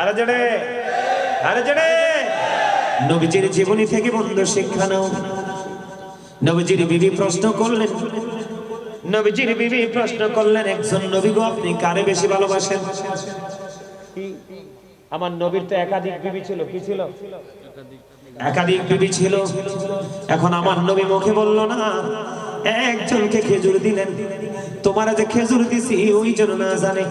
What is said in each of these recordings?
আরে আরে নবীজির জীবনী থেকে বন্ধু শিক্ষা নাও। নবীজির বিবি প্রশ্ন করলেন নবীজির বিবি প্রশ্ন করলেন একজন নবী গো আপনি কারে বেশি ভালোবাসেন? আমার নবীর তো একাধিক বিবি ছিল কি ছিল? একাধিক বিবি ছিল। এখন আমার নবী মুখে বলল না একজনকে খেজুর দিলেন। তোমার যে খেজুর দিছি ওই জন্য না জানে।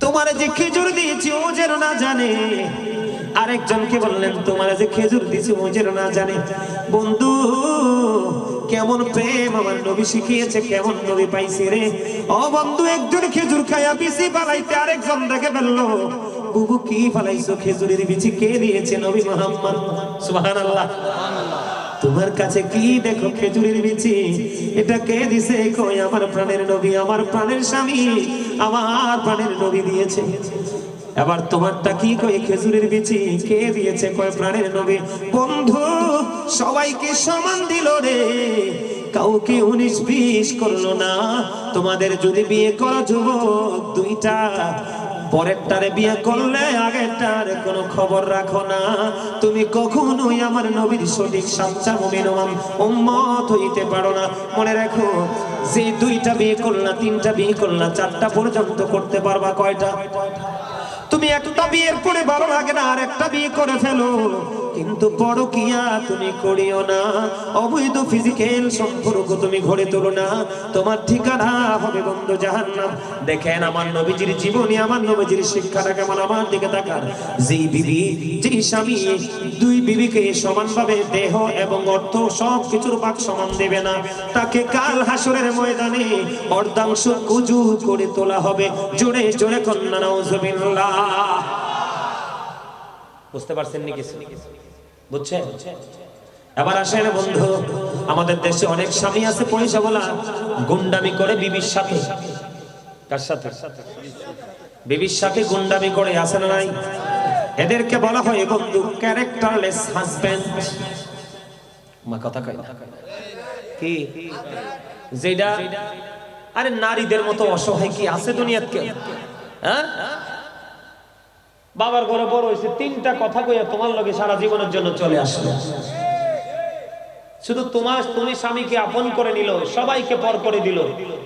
তোমার যে খেজুর দিয়েছি, ও যেন না জানে। আরেকজনকে বললেন, তোমার যে খেজুর দিয়েছি, ও যেন না জানে। বন্ধু, কেমন প্রেম আমার নবী শিখিয়েছে, কেমন নবী পাইছে রে। ও বন্ধু, একজন খেজুর খাইয়া বিসি পালাইতে আরেকজন দেখে ফেলল। বুবু, কি পালাইছো খেজুরের বিচি কে দিয়েছে নবী মোহাম্মদ? সুবহানাল্লাহ। তোমার কাছে কি দেখো খেজুরের বিচি? এটা কে দিছে কই আমার প্রাণের নবী? আমার প্রাণের স্বামী, আমার প্রাণের নবী দিয়েছে। এবার তোমারটা কি কই? খেজুরের বিচি কে দিয়েছে কয় প্রাণের নবী? বন্ধু, সবাইকে সমান দিল রে। কাউকে উনিশ বিশ করল না। তোমাদের যদি বিয়ে করো যুবক দুইটা। পরেরটারে বিয়ে করলে আগেরটার কোনো খবর রাখো না। তুমি কখনোই আমার নবীর সঠিক সাচ্চা মুমিন উম্মত হইতে পারো না। মনে রাখো, যে দুইটা বিয়ে করলা, তিনটা বিয়ে করলা, চারটা পর্যন্ত করতে পারবা কয়টা? তুমি একটা বিয়ের পরে ভালো লাগে না আর একটা বিয়ে করে ফেলো। কিন্তু বড় কিয়া তুমি করিও না। অবৈধ ফিজিক্যাল সম্পর্ক তুমি গড়ে তোলো না। তোমার ঠিকানা হবে বন্ধু জাহান্নাম। দেখেন আমার নবীজির জীবনী, আমার নবীজির শিক্ষাটা কেমন আমার দিকে তাকান। যেই বিবি, যেই স্বামী, দুই বিবিকে সমানভাবে দেহ এবং অর্থ সব কিছুর ভাগ সমান দেবে না। তাকে কাল হাসরের ময়দানে অর্ধাংশ কুজু করে তোলা হবে। জোরে জোরে কন্যা, নাউজুবিল্লাহ। বুঝতে পারছেন নি বুঝছেন? এবার আসেন বন্ধু, আমাদের দেশে অনেক স্বামী আছে, পয়সা বলা, গুন্ডামি করে বিবির সাথে। কার সাথে? বিবির সাথে গুন্ডামি করে না নাই? এদেরকে বলা হয় বন্ধু ক্যারেক্টারলেস হাজবেন্ড মা কথা না? কি? যেটা আরে নারীদের মতো অসহায় কি আছে দুনিয়াতে হ্যাঁ? বাবার ঘরে বড় হয়েছে, তিনটা কথা কইয়া তোমার লগে সারা জীবনের জন্য চলে আসলো। শুধু তোমার, তুমি স্বামীকে আপন করে নিল, সবাইকে পর করে দিল।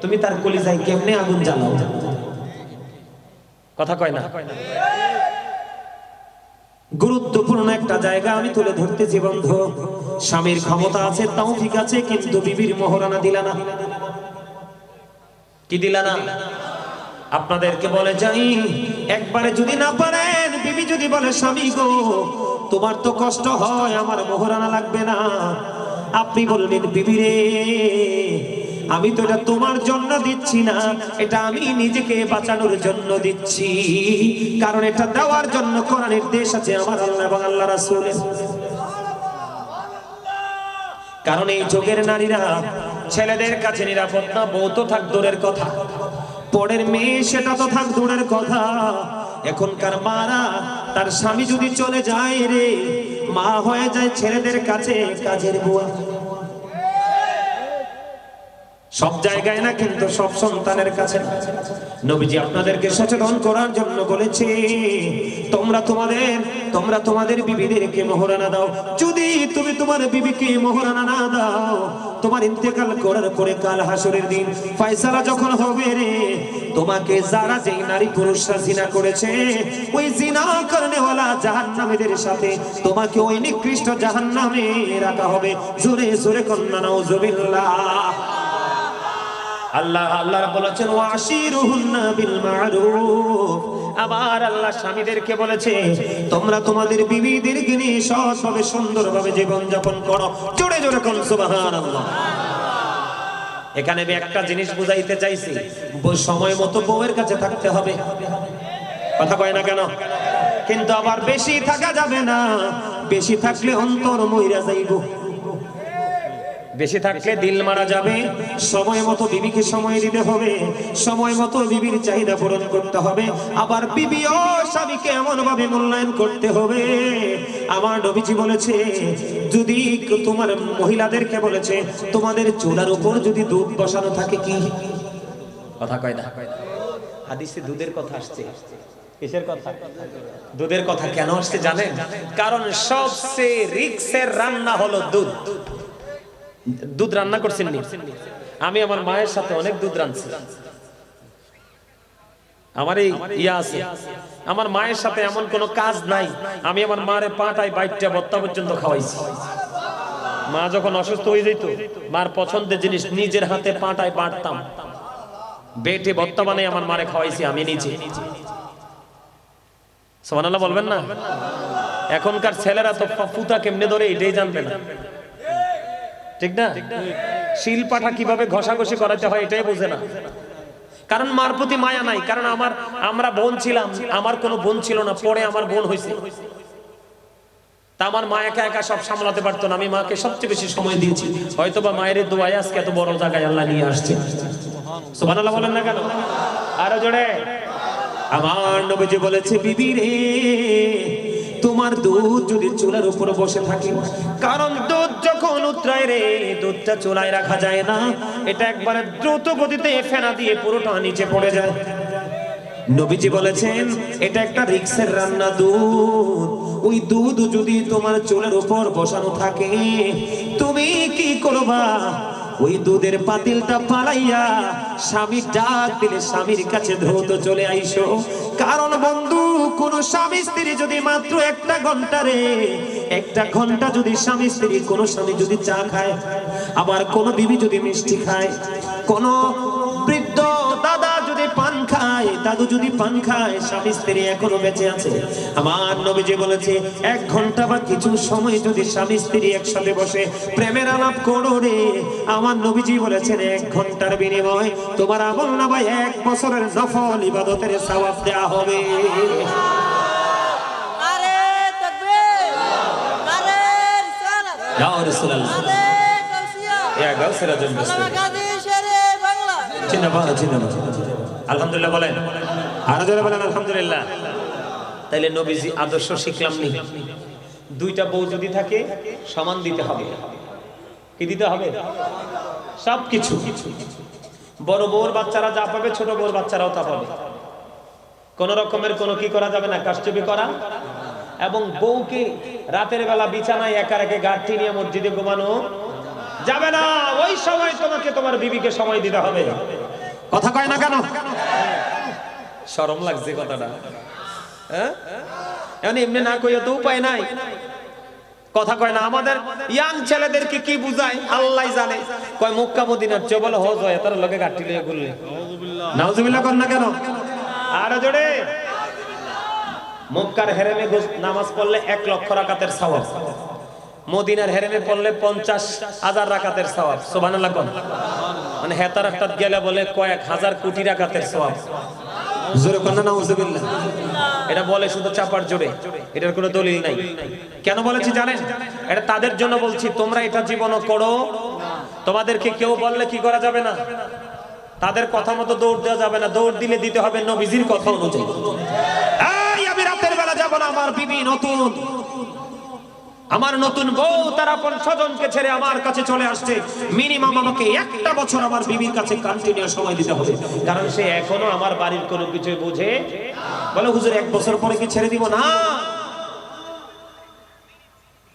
তুমি তার কলিজায় কেমনে আগুন জ্বালাও? কথা কয় না? গুরুত্বপূর্ণ একটা জায়গা আমি তুলে ধরতেছি, বন্ধু। স্বামীর ক্ষমতা আছে, তাও ঠিক আছে, কিন্তু বিবির মোহরানা দিলা না। কি দিলা না? আপনাদেরকে বলে যাই, একবারে যদি না পারেন বিবি যদি বলে, স্বামী গো, তোমার তো কষ্ট হয়, আমার মোহরানা লাগবে না। আপনি বললেন, বিবি রে, আমি তো এটা তোমার জন্য দিচ্ছি না, এটা আমি নিজেকে বাঁচানোর জন্য দিচ্ছি। কারণ এটা দেওয়ার জন্য কোরআন নির্দেশ আছে আমার আল্লাহ এবং আল্লাহ রাসূলের। কারণ এই যুগের নারীরা ছেলেদের কাছে নিরাপদ না, বউ তো থাক, দূরের কথা। পরের মেয়ে, সেটা তো থাক, দূরের কথা। এখনকার মারা, তার স্বামী যদি চলে যায় রে, মা হয়ে যায় ছেলেদের কাছে কাজের বুয়া। সব জায়গায় না, কিন্তু সব সন্তানের কাছে। নবীজি আপনাদেরকে সচেতন করার জন্য বলেছে, তোমরা তোমাদের তোমরা তোমাদের বিবিদেরকে মোহরানা দাও। যদি তুমি তোমার বিবিকে মোহরানা না দাও, তোমার ইন্তেকাল করার পরে কাল হাসরের দিন ফয়সালা যখন হবে রে, তোমাকে যারা যেই নারী পুরুষরা জিনা করেছে, ওই জিনা করনেওয়ালা জাহান্নামীদের সাথে তোমাকে ওই নিকৃষ্ট জাহান্নামে রাখা হবে। জোরে জোরে কন্যা, নাউজুবিল্লাহ। আল্লাহ আল্লাহ বলেছেন আবার আল্লাহ স্বামীদেরকে বলেছে, তোমরা তোমাদের বিবিদেরকে নিয়ে সুন্দরভাবে জীবন যাপন করো। জোরে জোরে কোন এখানে আমি একটা জিনিস বুঝাইতে চাইছি সময় মতো বউয়ের কাছে থাকতে হবে। কথা কয় না কেন? কিন্তু আবার বেশি থাকা যাবে না, বেশি থাকলে অন্তর মইরা যাইব। বেশি থাকলে দিল মারা যাবে। সময় মতো বিবিকে সময় দিতে হবে। সময় মতো বিবির চাহিদা পূরণ করতে হবে। আবার বিবি ও স্বামীকে এমন ভাবে মূল্যায়ন করতে হবে। আমার নবীজি বলেছে, যদি তোমার মহিলাদেরকে বলেছে, তোমাদের চুলার উপর যদি দুধ বসানো থাকে কি? কথা কয় না। হাদিসে দুধের কথা আসছে। কিসের কথা? দুধের কথা কেন আসছে জানেন? কারণ সবচেয়ে রিক্সের রান্না হলো দুধ। দুধ রান্না করছেন নি? আমি আমার মায়ের সাথে অনেক দুধ রাঁধছি। আমার এই ইয়া আছে। আমার মায়ের সাথে এমন কোনো কাজ নাই। আমি আমার মারে পাটায় বাইটটা বত্তা পর্যন্ত খাওয়াইছি। মা যখন অসুস্থ হয়ে যেত, মার পছন্দের জিনিস নিজের হাতে পাটায় বাটতাম। বেটে বত্তা বানাই আমার মারে খাওয়াইছি আমি নিজে। সোমানাল্লাহ বলবেন না? এখনকার ছেলেরা তো ফুতা কেমনে ধরে এটাই জানবে না। ঠিক না? শিল পাঠা কীভাবে ঘষাঘষি করাতে হয় এটাই বোঝে না। কারণ মার প্রতি মায়া নাই, কারণ আমার, আমরা বোন ছিলাম, আমার কোনো বোন ছিল না, পরে আমার বোন হয়েছে। তা আমার মা একা একা সব সামলাতে পারতো না, আমি মাকে সবচেয়ে বেশি সময় দিয়েছি। হয়তো বা মায়ের দোয়ায় আজকে এত বড় জায়গায় আল্লাহ নিয়ে আসছে। সুবহানাল্লাহ বলেন না কেন? আরও জোরে। আমার নবীজি বলেছে, বিবি রে তোমার দুধ যদি চুলার উপর বসে থাকে, কারণ দুধ যখন উতরায় রে, দুধটা চুলায় রাখা যায় না। এটা একবারে দ্রুত গতিতে ফেনা দিয়ে পুরোটা নিচে পড়ে যায়। নবীজি বলেছেন, এটা একটা রিক্সের রান্না দুধ। ওই দুধ যদি তোমার চুলের উপর বসানো থাকে, তুমি কি করবা? ওই দুধের পাতিলটা পালাইয়া স্বামী ডাক দিলে স্বামীর কাছে দ্রুত চলে আইসো। কারণ বন্ধু, কোন স্বামী স্ত্রী যদি মাত্র একটা ঘণ্টা রে, একটা ঘণ্টা যদি স্বামী স্ত্রী, কোন স্বামী যদি চা খায়, আবার কোন বিবি যদি মিষ্টি খায়, কোন দাদু যদি পান খায় স্বামী স্ত্রী এখনও বেঁচে আছে। আমার নবীজি বলেছে এক ঘণ্টা বা কিছু সময় যদি স্বামী স্ত্রী একসাথে বসে প্রেমের আলাপ করো রে। আমার নবীজি বলেছেন এক ঘণ্টার বিনিময় তোমার আমল না ভাই এক বছরের নফল ইবাদতের সওয়াব দেয়া হবে। আরে তাকবীর আলহামদুলিল্লাহ বলেন। আরও জোরে বলেন, আলহামদুলিল্লাহ। তাইলে নবীজি আদর্শ শিখলাম নি। দুইটা বউ যদি থাকে, সমান দিতে হবে। কি দিতে হবে? সব কিছু বড় বউর বাচ্চারা যা পাবে, ছোট বউর বাচ্চারাও তা পাবে। কোন রকমের কোনো কি করা যাবে না কাষ্টবি করা। এবং বউকে রাতের বেলা বিছানায় একা রেখে গাঠি নিয়ে মসজিদে ঘুমানো যাবে না। ওই সময় তোমাকে তোমার বিবিকে সময় দিতে হবে। কথা কয় না কেন? শরম লাগছে কথাটা। হ্যাঁ? এমনি না কইয়া তো উপায় নাই। কথা কয় না আমাদের ইয়াং ছেলেদেরকে কি বুঝায়? আল্লাহ জানে। কয় মক্কা মদিনার চেয়ে বলে হজ হয় তার লগে গাঠি লইয়া ঘুরলে। নাউজুবিল্লাহ কর না কেন? আর জোরে। মক্কার হেরেমে নামাজ পড়লে এক লক্ষ রাকাতের সওয়াব। মদিনার হেরেমে পড়লে পঞ্চাশ হাজার রাকাতের সওয়াব সুবহানাল্লাহ কোন। মানে হেতার একটা গেলে বলে কয়েক হাজার কোটি রাকাতের নাউজুবিল্লাহ এটা বলে শুধু চাপার জোরে এটার কোনো দলিল নাই। কেন বলেছি জানেন? এটা তাদের জন্য বলছি তোমরা এটা জীবনও করো তোমাদেরকে কেউ বললে কি করা যাবে না? তাদের কথা মতো দৌড় দেওয়া যাবে না দৌড় দিলে দিতে হবে নবীজির কথা অনুযায়ী। আমি রাতের বেলা যাব না আমার বিবি নতুন। আমার নতুন বউ, তার আপন স্বজনকে ছেড়ে আমার কাছে চলে আসছে। মিনিমাম আমাকে একটা বছর আমার বিবির কাছে কন্টিনিউ সময় দিতে হবে। কারণ সে এখনও আমার বাড়ির কোনো কিছু বোঝে বলে, হুজুর, এক বছর পরে কি ছেড়ে দিব? না।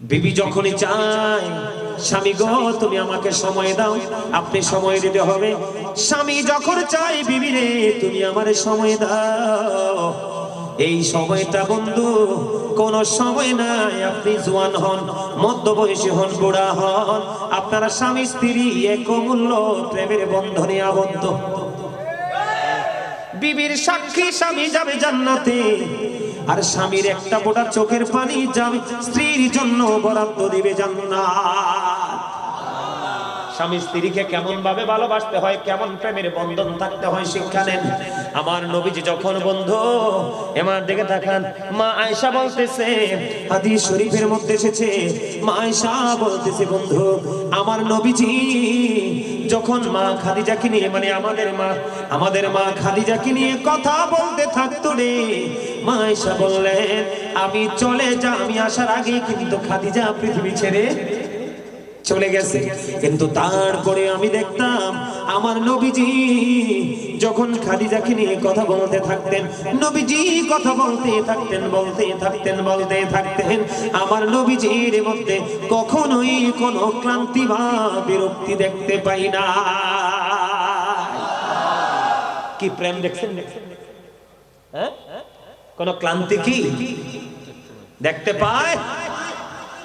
বিবি যখনই চায়, স্বামী গো, তুমি আমাকে সময় দাও, আপনি সময় দিতে হবে। স্বামী যখন চাই বিবি রে, তুমি আমারে সময় দাও। এই সময়টা বন্ধু, কোন সময় নাই। আপনি জোয়ান হন মধ্য বয়সী হন, বুড়া হন। আপনারা স্বামী, স্ত্রী এক মূল্য প্রেমের বন্ধনে আবদ্ধ। বিবির সাক্ষী, স্বামী যাবে জান্নাতে। আর স্বামীর একটা ফোঁটা চোখের পানি যাবে, স্ত্রীর জন্য বরাদ্দ দিবে জান্নাত। স্বামী স্ত্রীকে কেমন ভাবে ভালোবাসতে হয়, কেমন প্রেমের বন্ধন থাকতে হয় শিক্ষা নেন আমার নবীজি যখন বন্ধু, এমার দিকে তাকান, মা আয়েশা বলতেছে, হাদিস শরীফের মধ্যে এসেছে, মা আয়েশা বলতেছে, বন্ধু, আমার নবীজি যখন মা খাদিজাকে নিয়ে মানে আমাদের মা আমাদের মা খাদিজাকে নিয়ে কথা বলতে থাকতো রে, মা আয়েশা বললেন, আমি চলে যা আমি আসার আগে কিন্তু খাদিজা পৃথিবী ছেড়ে চলে গেছে। কিন্তু তারপরে আমি দেখতাম, আমার নবীজি যখন খাদিজাকে নিয়ে কথা বলতে থাকতেন, নবীজি কথা বলতে থাকতেন বলতে থাকতেন বলতে থাকতেন, আমার নবীজির মধ্যে কখনোই কোনো ক্লান্তি বা বিরক্তি দেখতে পাই না। কি প্রেম দেখছেন? হ্যাঁ? কোন ক্লান্তি কি দেখতে পায়?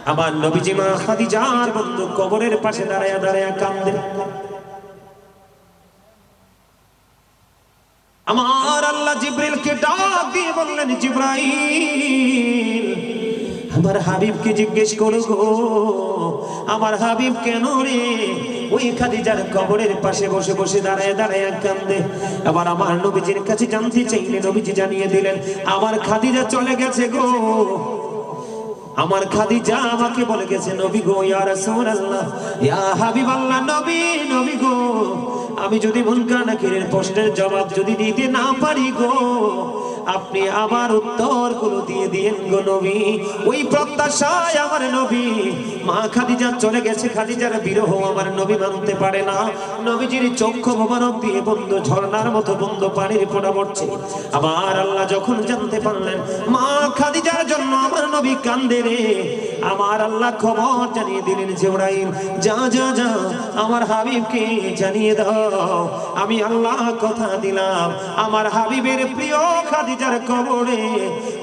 আমার নবীজি মা খাদিজার বন্ধু কবরের পাশে দাঁড়ায়া দাঁড়ায়া কান্দে আমার আল্লাহ জিব্রিলকে ডাক দিয়ে বললেন, জিব্রাইল, আমার হাবিবকে জিজ্ঞেস করো গো, আমার হাবিব কেন রে? ওই খাদিজার কবরের পাশে বসে বসে দাঁড়ায় দাঁড়ায় কান্দে আবার আমার নবীজির কাছে জানতে চাইলে নবীজি জানিয়ে দিলেন, আমার খাদিজা চলে গেছে গো। আমার খাদিজা আমাকে বলে গেছে, নবী গো, ইয়া রাসূলুল্লাহ, ইয়া হাবিবাল্লাহ, নবী নবী গো, আমি যদি মুনকার নাকিরের প্রশ্নের জবাব যদি দিতে না পারি গো আপনি আমার উত্তরগুলো দিয়ে দিয়েন গো নবী। ওই প্রত্যাশায় আমার নবী, মা খাদিজা চলে গেছে, খাদিজার বিরহ আমার নবী মানতে পারে না। নবীজির চক্ষু মোবারক দিয়ে বন্ধ ঝর্ণার মতো বন্ধ পানির ফোঁটা পড়ছে। আমার আল্লাহ যখন জানতে পারলেন, মা খাদিজার জন্য আমার নবী কান্দে রে। আমার আল্লাহ খবর জানিয়ে দিলেন, জিব্রাইল, যা যা যা, আমার হাবিবকে জানিয়ে দাও। আমি আল্লাহ কথা দিলাম। আমার হাবিবের প্রিয় খাদিজার কবরে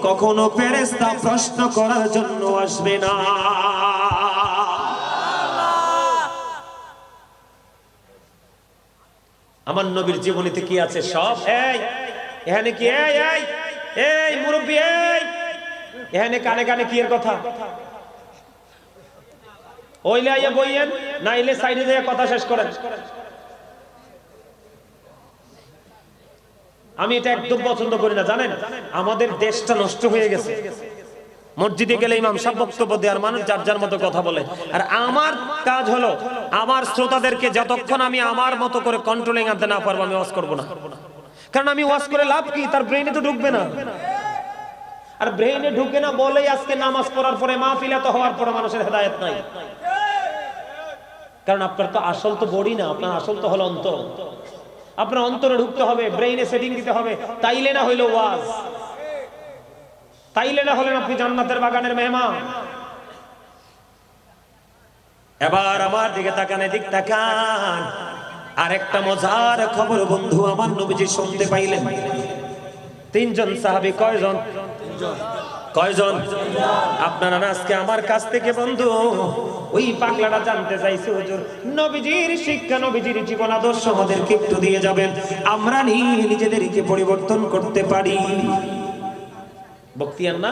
কখনো ফেরেশতা প্রশ্ন করার জন্য আসবে না। আমার নবীর জীবনীতে কি আছে সব? এই, এখানে কি? এই এই এই, মুরব্বী, এই। এখানে কানে কানে কি এর কথা? ওইলে আইয়া বইয়েন নাইলে সাইডে দিয়ে কথা শেষ করেন। আমি এটা একদম পছন্দ করি না, জানেন? আমাদের দেশটা নষ্ট হয়ে গেছে। মসজিদে গেলে ইমাম সাহেব বক্তব্য দেওয়ার মানুষ যার যার মতো কথা বলে। আর আমার কাজ হলো, আমার শ্রোতাদেরকে যতক্ষণ আমি আমার মতো করে কন্ট্রোলিং আনতে না পারব, আমি ওয়াজ করব না। কারণ আমি ওয়াজ করে লাভ কি? তার ব্রেইনে তো ঢুকবে না। আর ব্রেইনে ঢুকে না বলেই আজকে নামাজ পড়ার পরে মাহফিলা তো হওয়ার পরে মানুষের হেদায়েত নাই। কারণ আপনার তো আসল তো বডি না, আপনার আসল তো হলো অন্তর। আপনার অন্তরে ঢুকতে হবে ব্রেইনে সেটিং দিতে হবে। তাইলে না হইল ওয়াজ। তাইলে না হলেন আপনি জান্নাতের বাগানের মেহমান। এবার আমার দিকে তাকান এদিক তাকান। আর একটা মজার খবর বন্ধু আমার নবীজি শুনতে পাইলেন। তিনজন সাহাবী কয়জন? কয়জন? আপনারা আজকে আমার কাছ থেকে বন্ধু, ওই পাগলাটা জানতে চাইছে, হুজুর, নবীজির শিক্ষা, নবীজির জীবন আদর্শ আমাদেরকে একটু দিয়ে যাবেন। আমরা নিজেদেরকে পরিবর্তন করতে পারি। বক্তিয়ার না?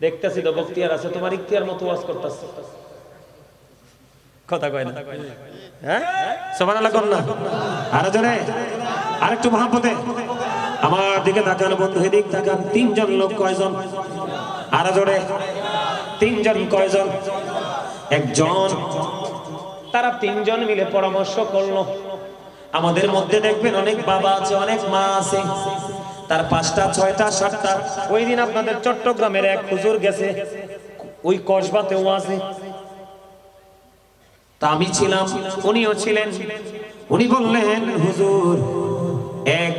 দেখতেছি তো বক্তিয়ার আছে, তোমার ইখতিয়ার মতো ওয়াজ করতেছে। কথা কয় না। হ্যাঁ? সুবহানাল্লাহ কর না। আরও জোরে? আরেকটু মহাপতে আমার দিকে তাকান বন্ধু, এদিক তাকান। তিনজন লোক কয়জন? আরও জোরে। তিনজন কয়জন? একজন। তারা তিনজন মিলে পরামর্শ করল। আমাদের মধ্যে দেখবেন অনেক বাবা আছে, অনেক মা আছে। তার পাঁচটা, ছয়টা, সাতটা। ওই দিন আপনাদের চট্টগ্রামের এক হুজুর গেছে, ওই কসবাতেও আছে। তা আমি ছিলাম, উনিও ছিলেন। উনি বললেন, হুজুর, এক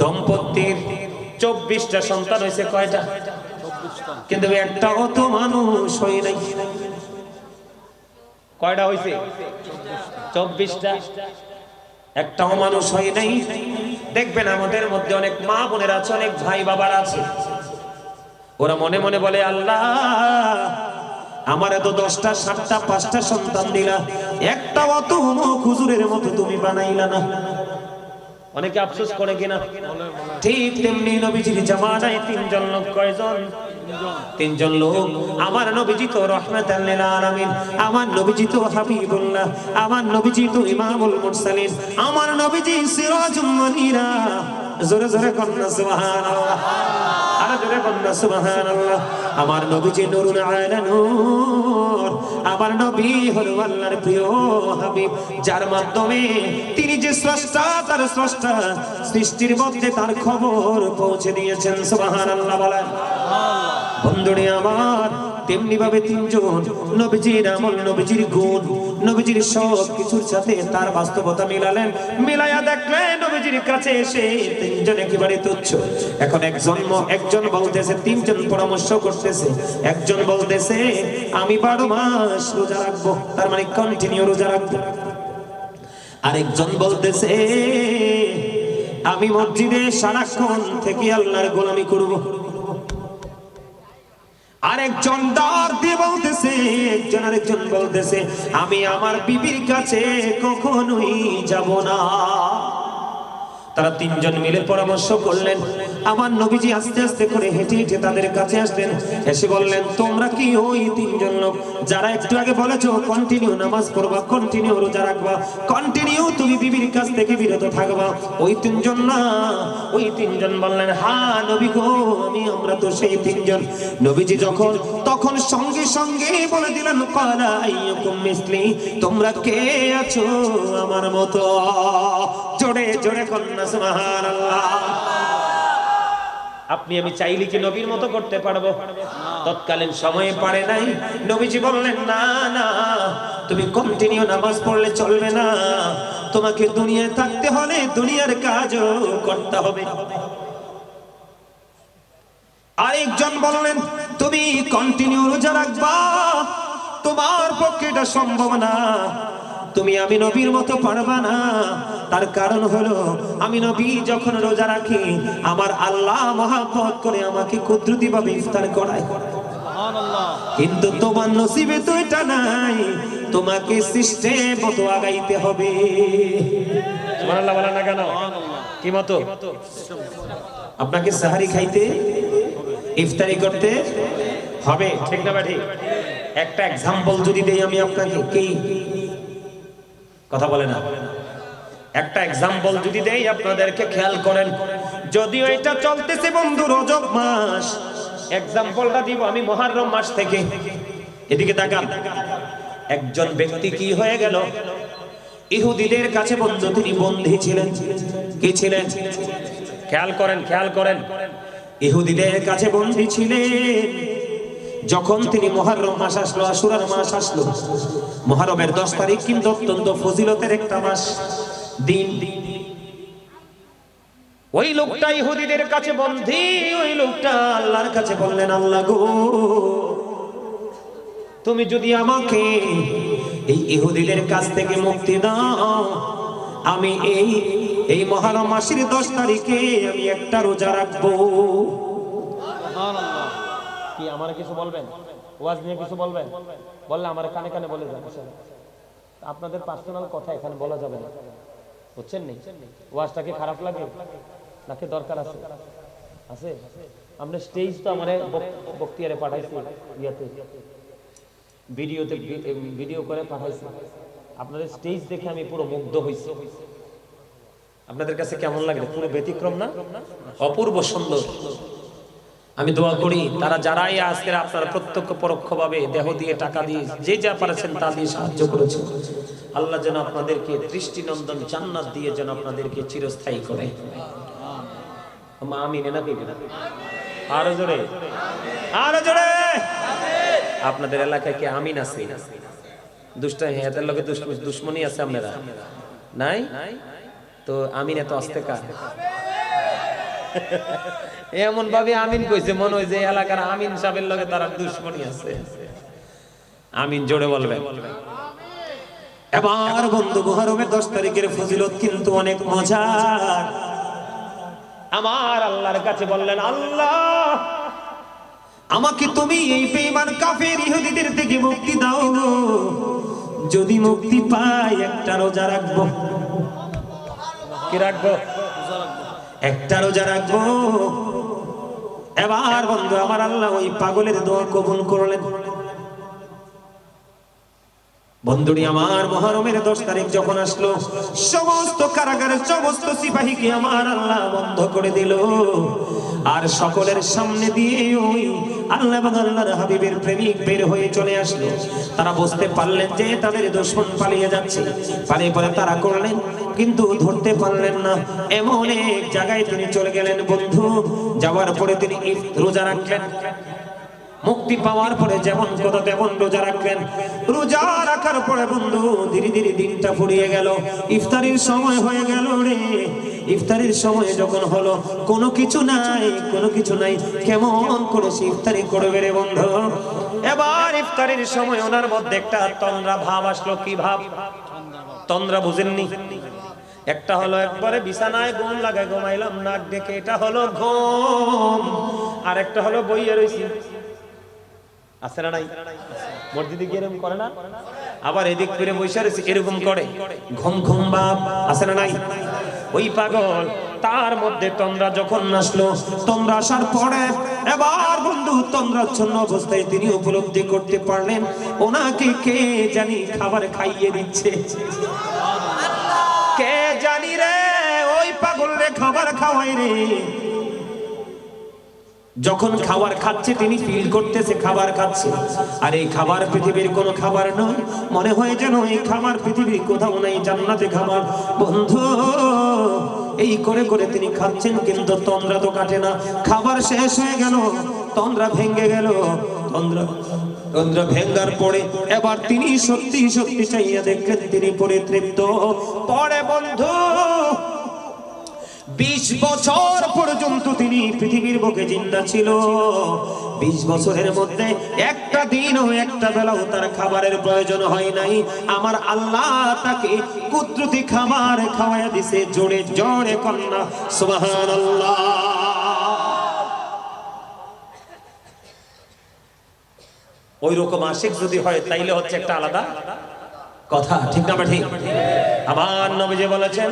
দম্পতির চব্বিশটা সন্তান হয়েছে কয়টা? কিন্তু একটাও তো মানুষ হয় নাই। কয়টা হয়েছে? চব্বিশটা। একটাও মানুষ হয় নাই। দেখবেন আমাদের মধ্যে অনেক মা বোনের আছে, অনেক ভাই বাবার আছে। ওরা মনে মনে বলে, আল্লাহ, আমার এত দশটা, সাতটা, পাঁচটা সন্তান দিলা। একটা অত হুজুরের মতো তুমি বানাইলা না। অনেকে আফসোস করে কিনা? ঠিক তেমনি নবীজির জামানায় তিনজন লোক কয়জন? তিনজন লোক। আমার নবীজি তো আলামিন, আমার নবীজি তো হাবিবুল্লাহ, আমার নবীজি তো ইমামুল মুরসালিন, আমার নবীজি সিরাজুম মুনিরা। জোরে জোরে কন্যা সুবহানাল্লাহ। আর জোরে যে আমার নুরুল আলা নূর। আমার নবী হলো আল্লাহর প্রিয় হাবিব, যার মাধ্যমে তিনি যে স্রষ্টা, তার স্রষ্টা সৃষ্টির মধ্যে তার খবর পৌঁছে দিয়েছেন, সুবহানাল্লাহ বলেন। বন্ধুরে আমার তেমনি ভাবে তিনজন। নবীজির আমল, নবীজির গুণ, নবীজির সব কিছুর সাথে তার বাস্তবতা মিলালেন। মিলাইয়া দেখলেন নবীজির কাছে এসে তিনজন একেবারে তুচ্ছ। এখন একজন একজন বলতেছে, তিনজন পরামর্শ করতেছে। একজন বলতেছে, আমি বারো মাস রোজা রাখব। তার মানে কন্টিনিউ রোজা রাখব। আরেকজন বলতেছে, আমি মসজিদে সারাক্ষণ থেকে আল্লাহর গোলামি করব। আরেকজন দাঁড় দিয়ে বলতেছে একজন আরেকজন বলতেছে আমি আমার বিবির কাছে কখনোই যাব না। তারা তিনজন মিলে পরামর্শ করলেন। আমার নবীজি আস্তে আস্তে করে হেঁটে হেঁটে তাদের কাছে আসলেন। এসে বললেন, তোমরা কি ওই তিনজন লোক? যারা একটু আগে বলেছ কন্টিনিউ নামাজ পড়বা কন্টিনিউ রোজা রাখবা কন্টিনিউ তুমি বিবির কাছ থেকে বিরত থাকবা। ওই তিনজন না, ওই তিনজন বললেন হ্যাঁ নবী গো, আমি, আমরা তো সেই তিনজন। নবীজি যখন, তখন সঙ্গে সঙ্গে বলে দিলেন কালা আইয়ুকুম মিসলি, তোমরা কে আছো আমার মতো? জোরে জোরে কন্যা আপনি আমি চাইলে কি নবীর মতো করতে পারব? তৎকালীন সময়ে পারে নাই। নবীজি বললেন, না না, তুমি কন্টিনিউ নামাজ পড়লে চলবে না। তোমাকে দুনিয়ায় থাকতে হলে দুনিয়ার কাজও করতে হবে। আরেকজন বললেন, তুমি কন্টিনিউ রোজা রাখবা, তোমার পক্ষে এটা সম্ভব না। তুমি আমি নবীর মতো পারবা না। তার কারণ হলো আমি নবী যখন রোজা রাখি আমার আল্লাহ মহাব্বত করে আমাকে কুদরতি ভাবে ইফতার করায়। কিন্তু তোমার নসিবে তো এটা নাই তোমাকে সিস্টেম মতো আগাইতে হবে। কি মতো? আপনাকে সাহারি খাইতে ইফতারি করতে হবে ঠিক না ঠিক। একটা এক্সাম্পল যদি দেই আমি আপনাকে কি? কথা বলে না। একটা এক্সাম্পল যদি দেই আপনাদেরকে খেয়াল করেন। যদিও এটা চলতেছে বন্ধু রজব মাস এক্সাম্পলটা দিব আমি মহারম মাস থেকে। এদিকে তাকান। একজন ব্যক্তি কি হয়ে গেল? ইহুদিদের কাছে বন্ধু, তিনি বন্দী ছিলেন। কি ছিলেন? খেয়াল করেন খেয়াল করেন। ইহুদিদের কাছে বন্দী ছিলেন। যখন তিনি মহারম মাস আসলো, আশুরার মাস আসলো, মহারমের দশ তারিখ কিন্তু অত্যন্ত ফজিলতের একটা মাস, দিন। ওই লোকটা ইহুদিদের কাছে বন্দী ওই লোকটা আল্লাহর কাছে বললেন, আল্লাহ গো, তুমি যদি আমাকে এই ইহুদিদের কাছ থেকে মুক্তি দাও, আমি এই এই মহারম মাসের দশ তারিখে আমি একটা রোজা রাখব। কি আমার কিছু বলবেন? ওয়াজ নিয়ে কিছু বলবেন? বললে আমার কানে কানে বলে যান আপনাদের পার্সোনাল কথা এখানে বলা যাবে না। বুঝছেন নি? ওয়াজটা কি খারাপ লাগে? নাকি দরকার আছে? আছে? আমরা স্টেজ তো আমার বক্তিয়ারে পাঠাইছি ইয়াতে। ভিডিওতে, ভিডিও করে পাঠাইছি। আপনাদের স্টেজ দেখে আমি পুরো মুগ্ধ হয়েছি আপনাদের কাছে কেমন লাগে? পুরো ব্যতিক্রম না? অপূর্ব সুন্দর। আমি দোয়া করি, তারা যারাই আজকের আপনারা প্রত্যক্ষ পরোক্ষ ভাবে দেহ দিয়ে টাকা দিয়ে যে যা পারেছেন তা দিয়ে সাহায্য করেছেন আল্লাহ যেন আপনাদেরকে দৃষ্টিনন্দন জান্নাত দিয়ে যেন আপনাদেরকে চিরস্থায়ী করে। মা না? আরও জোরে। আরও জোরে। আপনাদের এলাকায় কি আমিন আছে? দুষ্ট লগে দুশ্ম- দুশ্মনী আছে আপনারা? নাই? তো আমিন এত এমন ভাবে আমিন কইছে মনে হয় যে এলাকার আমিন সাহেবের লগে তারা দুশ্মনী আছে। আমিন জোরে বলবেন। এবার বন্ধু মুহরমের দশ তারিখের ফজিলত কিন্তু অনেক মজার। আমার আল্লাহর কাছে বললেন আল্লাহ আমাকে তুমি এই বেঈমান কাফের ইহুদিদের থেকে মুক্তি দাও যদি মুক্তি পাই একটা রোজা রাখব। কি রাখব? একটা রোজা রাখব। এবার বন্ধু আমার আল্লাহ ওই পাগলের দোয়া কবুল করলেন। বন্ধুরি আমার মহরমের দশ তারিখ যখন আসলো, সমস্ত কারাগারের সমস্ত সিপাহীকে আমার আল্লাহ বন্ধ করে দিল। আর সকলের সামনে দিয়ে ওই আল্লাহ এবং আল্লাহর হাবিবের প্রেমিক বের হয়ে চলে আসলো। তারা বুঝতে পারলেন যে তাদের দুশ্মন পালিয়ে যাচ্ছে। পালিয়ে পরে তারা করলেন, কিন্তু ধরতে পারলেন না। এমন এক জায়গায় তিনি চলে গেলেন, বন্ধু। যাওয়ার পরে তিনি রোজা রাখলেন। মুক্তি পাওয়ার পরে যেমন কথা তেমন রোজা রাখলেন রোজা রাখার পরে বন্ধু, ধীরে ধীরে দিনটা ফুরিয়ে গেল। ইফতারির সময় হয়ে গেল রে। ইফতারির সময় যখন হলো, কোনো কিছু নাই, কোনো কিছু নাই। কেমন করে সে ইফতারি করবে রে বন্ধু? এবার ইফতারির সময় ওনার মধ্যে একটা তন্দ্রা ভাব আসলো। কি ভাব? তন্দ্রা বুঝেননি? একটা হলো একবারে বিছানায় ঘুম লাগায় ঘুমাইলাম, নাক ডেকে, এটা হলো ঘুম। আর একটা হলো বইয়ে রয়েছি আছে না নাই? মসজিদে গিয়ে এরকম করে না? আবার এদিক বসে রয়েছে, এরকম করে। ঘুম ঘুম বাপ আছে না নাই? ওই পাগল, তার মধ্যে তন্দ্রা যখন আসলো, তন্দ্রা আসার পরে এবার বন্ধু তন্দ্রাচ্ছন্ন অবস্থায় তিনি উপলব্ধি করতে পারলেন, ওনাকে কে জানি খাবার খাইয়ে দিচ্ছে। কে জানি রে, ওই পাগল রে খাবার খাওয়াই রে। যখন খাবার খাচ্ছে, তিনি ফিল করতেছে খাবার খাচ্ছে। আর এই খাবার পৃথিবীর কোনো খাবার নয়। মনে হয় যেন এই খাবার পৃথিবীর কোথাও নাই, জান্নাতে খাবার। বন্ধু, এই করে করে তিনি খাচ্ছেন, কিন্তু তন্দ্রা তো কাটে না। খাবার শেষ হয়ে গেল, তন্দ্রা ভেঙে গেল। তন্দ্রা তন্দ্রা ভেঙ্গার পরে এবার তিনি সত্যি সত্যি চাইয়া দেখলেন, তিনি পরে পরিতৃপ্ত পরে বন্ধু বিশ বছর পর্যন্ত তিনি পৃথিবীর বুকে জিন্দা ছিল। বিশ বছরের মধ্যে একটা দিন দিনও একটা বেলাও তার খাবারের প্রয়োজন হয় নাই। আমার আল্লাহ তাকে কুদরতি খাবার খাওয়াইয়া দিছে, জোরে জোরে কন্যা সুবাহান ওই রকম আশিক যদি হয়, তাইলে হচ্ছে একটা আলাদা। কথা ঠিক না ঠিক আমার নবীজি বলেছেন,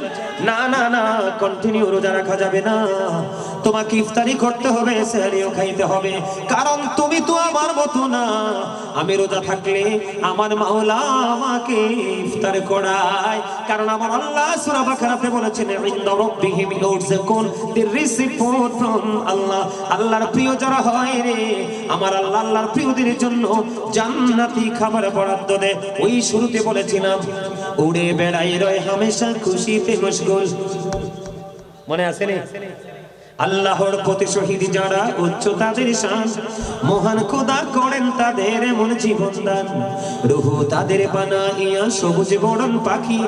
না না না কন্টিনিউ রোজা রাখা যাবে না। তোমাকে ইফতারি করতে হবে, সেহরিও খাইতে হবে। কারণ তুমি তো আমার মতো না। আমি রোজা থাকলে আমার মাওলা আমাকে ইফতার করায়। কারণ আমার আল্লাহ সূরা বাকারাতে বলেছেন, ইনদা রাব্বিহিম ইউরযাকুন দি রিসিফুন ফ্রম আল্লাহ। আল্লাহর প্রিয় যারা হয় রে, আমার আল্লাহ, আল্লাহর প্রিয়দের জন্য জান্নাতি খাবার বরাদ্দ দেয়। ওই শুরুতে বলেছিলাম উড়ে বেড়াই রয় হামেশা খুশিতে মশগুল মনে আছে নি? আল্লাহর প্রতি শহীদ যারা উচ্চ তাদের শান, মহান খোদা করেন তাদের এমন জীবন দান। রুহু তাদের বানাইয়া সবুজ বরণ পাখি,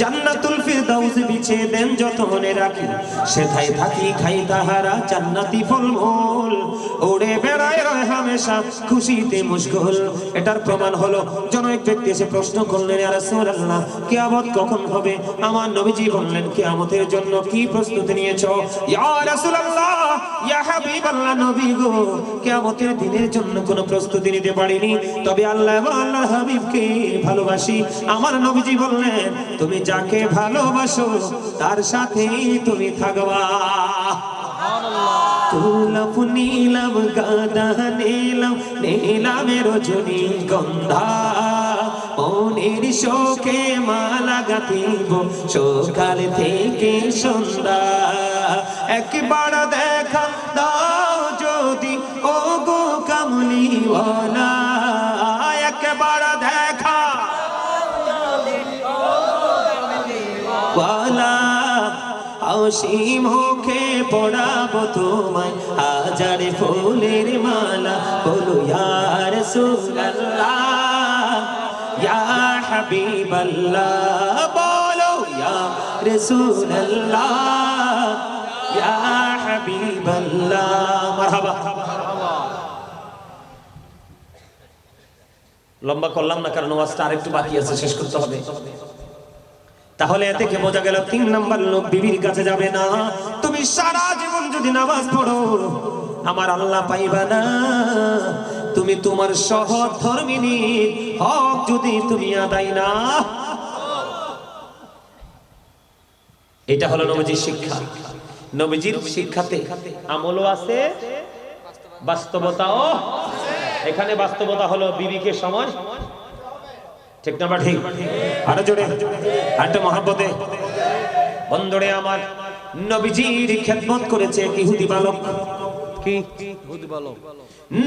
জান্নাতুল ফিরদাউস বিছে দেন যতনে রাখি। সেথায় থাকি খাই তাহারা জান্নাতি ফলমূল। ওড়ে বেড়ায় রয় হামেশা খুশিতে মুশগুল এটার প্রমাণ হলো জন এক ব্যক্তি এসে প্রশ্ন করলেন আর রাসূলুল্লাহ, কিয়ামত কখন হবে? আমার নবীজি বললেন, কিয়ামতের জন্য কি প্রস্তুতি নিয়েছো? ইয়া রাসূলুল্লাহ ইয়া হাবিবাল্লাহ নবী গো কিয়ামতের দিনের জন্য কোনো প্রস্তুতি নিতে পারিনি। তবে আল্লাহ এবং আল্লাহর হাবিবকে ভালোবাসি। আমার নবীজি বললেন তুমি যাকে ভালোবাসো তার সাথেই তুমি থাকবা। নীলাম গাদা নীলাম রজনী গন্ধা। মনের শোকে মালা গাঁথিব সকাল থেকে সন্ধ্যা। একবার দেখা দাও যদি ও গো কামলিওয়ালা। একবার দেখা ওয়ালা। অসীম মুখে পড়াবো তোমায়, হাজার ফুলের মালা বলো ইয়ার সুল্লাহ ইয়া হাবিবাল্লাহ, বলো, ইয়া রসুল্লাহ লম্বা করলাম না, কারণ ওয়াজটা আরেকটু বাকি আছে, শেষ করতে হবে। তাহলে এ থেকে বোঝা গেল, তিন নম্বর লোক বিবির কাছে যাবে না। তুমি সারা জীবন যদি নামাজ পড়ো, আমার আল্লাহ পাইবা না। তুমি তোমার সহজ ধর্মিনী হক যদি তুমি আদায় না। এটা হলো নবীজির শিক্ষা। নবীজির শিক্ষাতে আমলও আছে বাস্তবতাও এখানে বাস্তবতা হলো বিবিকে সময় ঠিক না বা ঠিক আরও জোরে আরেকটা মহাব্বতে। বন্ধুরে আমার নবীজির খেদমত করেছে এক ইহুদি বালক। কি?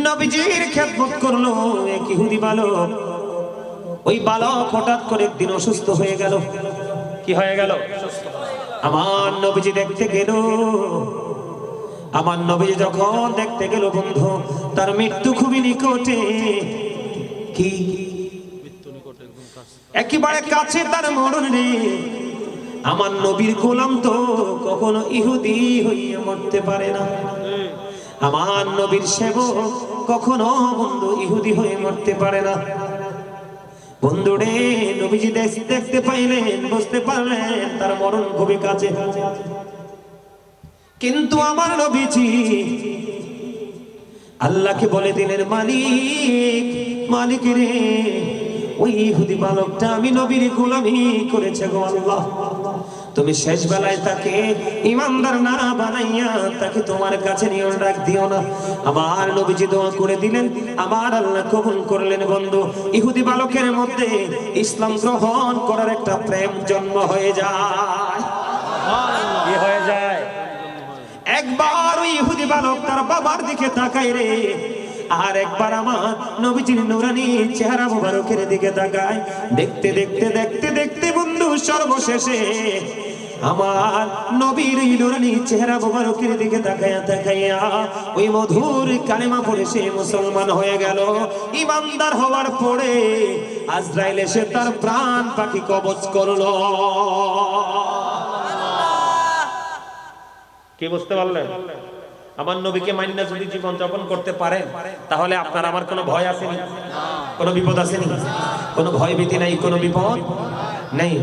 নবীজির খেদমত করল এক ইহুদি বালক। ওই বালক হঠাৎ করে একদিন অসুস্থ হয়ে গেল। কি হয়ে গেল? আমার নবীজি দেখতে গেল। আমার নবীজি যখন দেখতে গেল বন্ধু, তার মৃত্যু খুবই নিকটে। কি? একেবারে কাছে তার মরণ রে আমার নবীর গোলাম তো কখনো ইহুদি হইয়া মরতে পারে না। আমার নবীর সেবক কখনো বন্ধু ইহুদি হয়ে মরতে পারে না। বন্ধুরে, নবীজি দেখ- দেখতে পাইলেন, বুঝতে পারলেন তার মরণ খুবই কাছে। কিন্তু আমার নবীজি আল্লাহকে বলে দিলেন, মালিক মালিক রে, ওই ইহুদি বালকটা আমি নবীর গোলামি করেছে গো আল্লাহ। তুমি শেষ বেলায় তাকে ইমানদার না বানাইয়া তাকে তোমার কাছে নিয়ে রাখ দিও না। আমার নবীজি দোয়া করে দিলেন আমার আল্লাহ কবুল করলেন বন্ধু। ইহুদি বালকের মধ্যে ইসলাম গ্রহণ করার একটা প্রেম জন্ম হয়ে যায়। হয়ে যায়। একবার ওই ইহুদি বালক তার বাবার দিকে তাকায় রে আর একবার আমার নবীজির নুরানি চেহারা মোবারকের দিকে তাকায়। দেখতে দেখতে দেখতে সর্বশেষে আমার নবীর এই নুরানি চেহারা মোবারকের দিকে তাকায়া তাকাইয়া ওই মধুর কালেমা পড়ে সে মুসলমান হয়ে গেল। ইমানদার হওয়ার পরে আজরাইল এসে তার প্রাণ পাখি কবচ করল। কি বুঝতে পারলেন? আমার নবীকে মান্না যদি জীবন যাপন করতে পারেন, তাহলে আপনার আমার কোনো ভয় আসেনি? কোনো বিপদ আসেনি? কোনো ভয় ভীতি নাই, কোনো বিপদ নেই।